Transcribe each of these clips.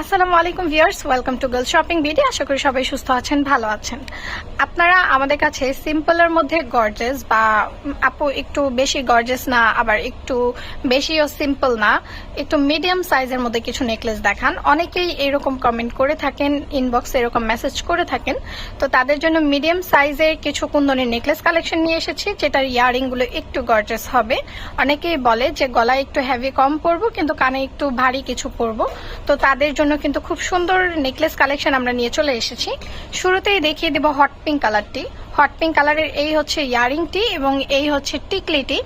আসসালামু আলাইকুম viewers, welcome to girl shopping BD. আশা করি সবাই সুস্থ আছেন, ভালো আছেন। আপনারা আমাদের কাছে সিম্পলের মধ্যে গর্জেস বা আপু একটু বেশি গর্জেস না, আবার একটু বেশিও সিম্পল না, একটু মিডিয়াম সাইজের মধ্যে কিছু নেকলেস দেখান। অনেকেই এরকম কমেন্ট করে থাকেন ইনবক্সে এরকম মেসেজ করে থাকেন। তো তাদের জন্য মিডিয়াম সাইজের কিছু কুন্দনের নেকলেস কালেকশন নিয়ে এসেছি, যেটার ইয়ারিংগুলো একটু গর্জেস হবে। অনেকেই বলে যে গলায় একটু হেভি কম পরবো, কিন্তু কানে একটু ভারী কিছু পরবো। তো তাদের জন্য কিন্তু খুব সুন্দর নেকলেস কালেকশন আমরা নিয়ে চলে এসেছি। শুরুতেই দেখিয়ে দেব হট পিঙ্ক কালারটি হট পিঙ্ক কালারের এই হচ্ছে ইয়ারিংটি এবং এই হচ্ছে টিকলিটি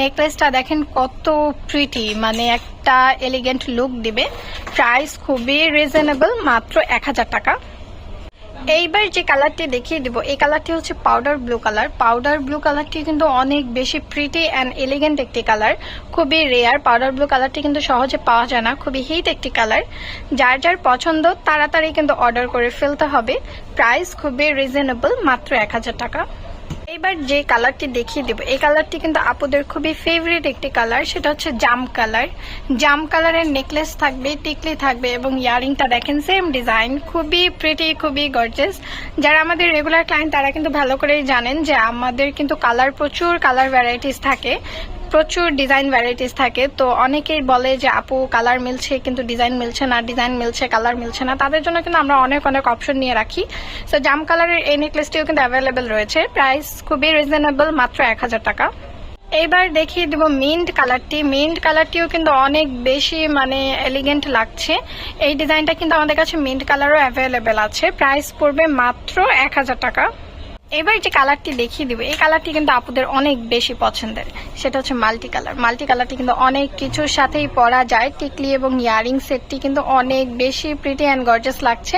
নেকলেসটা দেখেন কত প্রিটি মানে একটা এলিগেন্ট লুক দিবে। প্রাইস খুবই রিজনেবল মাত্র এক হাজার টাকা। এইবার যে কালারটি দেখিয়ে দিব, এই কালারটি হচ্ছে powder blue colour powder blue কালারটি কিন্তু অনেক বেশি প্রিটি অ্যান্ড এলিগেন্ট একটি কালার খুবই রেয়ার পাউডার ব্লু কালারটি কিন্তু সহজে পাওয়া যায় না। খুবই হিট একটি কালার যার যার পছন্দ, তাড়াতাড়ি কিন্তু অর্ডার করে ফেলতে হবে। প্রাইস খুবই রিজনেবল মাত্র এক হাজার টাকা। এবার যে কালারটি দেখিয়ে দেবো, এই কালারটি কিন্তু আপুদের খুবই ফেভারিট একটি কালার, সেটা হচ্ছে জাম কালার। জাম কালারের নেকলেস থাকবে, টিকলি থাকবে এবং ইয়ারিংটা দেখেন সেম ডিজাইন খুবই প্রিটি খুবই গর্জেস যারা আমাদের রেগুলার ক্লায়েন্ট তারা কিন্তু ভালো করেই জানেন যে আমাদের কিন্তু কালার প্রচুর, কালার ভ্যারাইটিস থাকে। প্রচুর ডিজাইন ভ্যারাইটিস থাকে। তো অনেকেই বলে যে, আপু কালার মিলছে কিন্তু ডিজাইন মিলছে না ডিজাইন মিলছে কালার মিলছে না। তাদের জন্য কিন্তু আমরা অনেক অনেক অপশন নিয়ে রাখি। তো জাম কালারের এই নেকলেসটিও কিন্তু অ্যাভেলেবেল রয়েছে। প্রাইস খুবই রিজনেবল মাত্র এক হাজার টাকা। এইবার দেখিয়ে দেবো মিন্ট কালারটি মিন্ট কালারটিও কিন্তু অনেক বেশি মানে এলিগেন্ট লাগছে। এই ডিজাইনটা কিন্তু আমাদের কাছে মিন্ট কালারও অ্যাভেলেবেল আছে। প্রাইস পড়বে মাত্র এক হাজার টাকা। এবার যে কালারটি দেখিয়ে দিব, এই কালারটি কিন্তু আপুদের অনেক বেশি পছন্দের। সেটা হচ্ছে মাল্টি কালার। মাল্টি কালারটি কিন্তু অনেক কিছুর সাথেই পরা যায়। টিকলি এবং ইয়ারিং সেটটি কিন্তু অনেক বেশি প্রিটি অ্যান্ড গর্জাস লাগছে।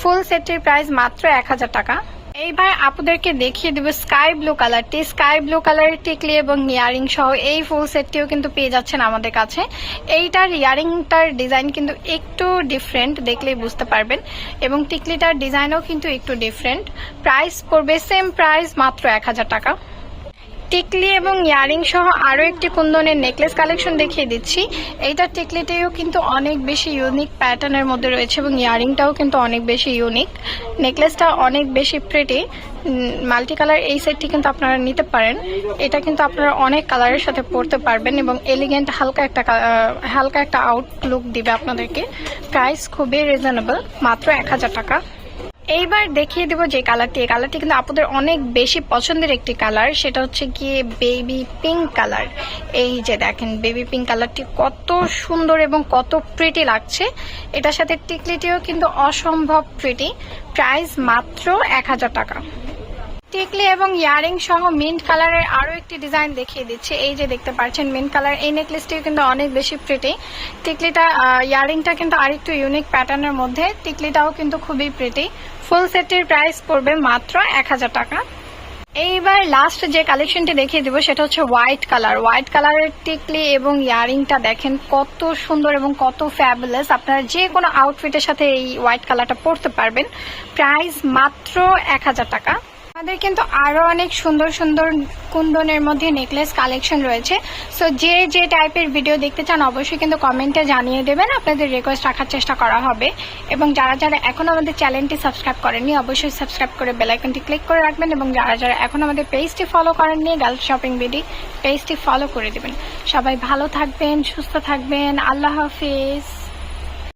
ফুল সেটটির প্রাইস মাত্র এক হাজার টাকা। এইবার আপনাদেরকে দেখিয়ে দিব স্কাই ব্লু কালারটি। স্কাই ব্লু কালারের টিকলি এবং ইয়ারিং সহ এই ফুল সেটটিও কিন্তু পেয়ে যাচ্ছেন আমাদের কাছে। এইটার ইয়ারিংটার ডিজাইন কিন্তু একটু ডিফারেন্ট দেখলেই বুঝতে পারবেন। এবং টিকলিটার ডিজাইনও কিন্তু একটু ডিফারেন্ট প্রাইস পড়বে সেম প্রাইস মাত্র এক হাজার টাকা। টিকলি এবং ইয়ারিং সহ আরও একটি কুন্দনের নেকলেস কালেকশন দেখিয়ে দিচ্ছি। এইটার টিকলিটিও কিন্তু অনেক বেশি ইউনিক প্যাটার্নের মধ্যে রয়েছে এবং ইয়ারিংটাও কিন্তু অনেক বেশি ইউনিক নেকলেসটা অনেক বেশি প্রিটি মাল্টি কালার এই সেটটি কিন্তু আপনারা নিতে পারেন। এটা কিন্তু আপনারা অনেক কালারের সাথে পরতে পারবেন এবং এলিগেন্ট হালকা একটা হালকা একটা আউটলুক দিবে আপনাদেরকে। প্রাইস খুবই রিজনেবল মাত্র এক হাজার টাকা। এইবার দেখিয়ে দেবো যে কালারটি। এই কালারটি কিন্তু আপনাদের অনেক বেশি পছন্দের একটি কালার। সেটা হচ্ছে গিয়ে বেবি পিঙ্ক কালার এই যে দেখেন বেবি পিঙ্ক কালারটি কত সুন্দর এবং কত প্রিটি লাগছে। এটার সাথে টিকলিটিও কিন্তু অসম্ভব প্রিটি প্রাইস মাত্র এক হাজার টাকা। টিকলি এবং ইয়ারিং সহ মিন্ট কালারের আরও একটি ডিজাইন দেখিয়ে দিচ্ছে। এই যে দেখতে পাচ্ছেন মিন্ট কালার, এই নেকলেসটিও কিন্তু অনেক বেশি প্রিটি টিকলিটা ইয়ারিংটা কিন্তু আরেকটু ইউনিক প্যাটার্নের মধ্যে। টিকলিটাও কিন্তু খুবই প্রিটি ফুল সেটটির প্রাইস পড়বে মাত্র এক হাজার টাকা। এইবার লাস্ট যে কালেকশনটি দেখিয়ে দিব, সেটা হচ্ছে হোয়াইট কালার হোয়াইট কালারের টিকলি এবং ইয়ারিংটা দেখেন কত সুন্দর এবং কত ফ্যাবুলাস আপনারা যে কোনো আউটফিটের সাথে এই হোয়াইট কালারটা পরতে পারবেন। প্রাইস মাত্র এক হাজার টাকা। আমাদের কিন্তু আরও অনেক সুন্দর সুন্দর কুন্দনের মধ্যে নেকলেস কালেকশন রয়েছে। সো যে যে টাইপের ভিডিও দেখতে চান, অবশ্যই কিন্তু কমেন্টে জানিয়ে দেবেন। আপনাদের রিকোয়েস্ট রাখার চেষ্টা করা হবে। এবং যারা যারা এখন আমাদের চ্যানেলটি সাবস্ক্রাইব করেননি, অবশ্যই সাবস্ক্রাইব করে বেল আইকনটি ক্লিক করে রাখবেন। এবং যারা যারা এখন আমাদের পেজটি ফলো করেননি গার্লস শপিং বিডি পেজটি ফলো করে দেবেন। সবাই ভালো থাকবেন, সুস্থ থাকবেন। আল্লাহ হাফিজ।